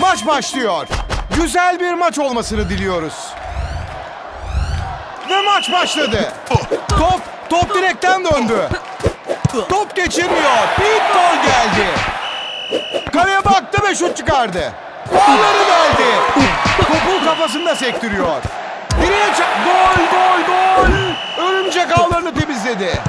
Maç başlıyor. Güzel bir maç olmasını diliyoruz. Ve maç başladı. Top, top direkten döndü. Top geçirmiyor. Gol geldi. Kaleye baktı ve şut çıkardı. Bağları deldi. Topu kafasında sektiriyor. Direğe çak. Gol, gol, gol. Örümcek ağlarını temizledi.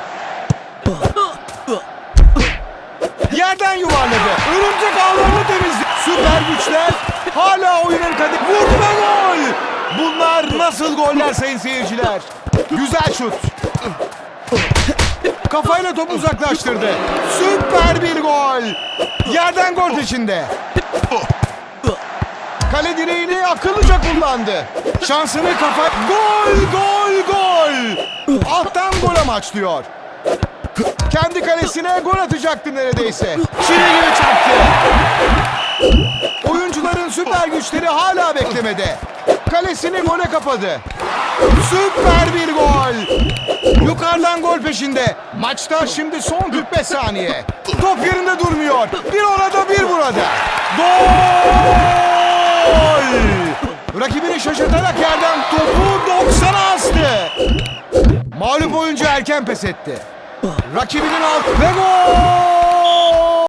Yerden yuvarladı. Örümcek ağlarını temizledi. Süper güçler hala oyunun kadı. Vurdu ve gol. Bunlar nasıl goller sayın seyirciler? Güzel şut. Kafayla topu uzaklaştırdı. Süper bir gol. Yerden gol peşinde. Kale direğini akıllıca kullandı. Şansını kafa... Gol, gol, gol. Alttan gol amaçlıyor. Kendi kalesine gol atacaktı neredeyse. Çile gibi çaktı. Süper güçleri hala beklemede. Kalesini gole kapadı. Süper bir gol. Yukarıdan gol peşinde. Maçta şimdi son 45 saniye. Top yerinde durmuyor. Bir orada bir burada. Gol! Rakibini şaşırtarak yerden topu 90'a astı. Mağlup oyuncu erken pes etti. Rakibinin alt ve gol!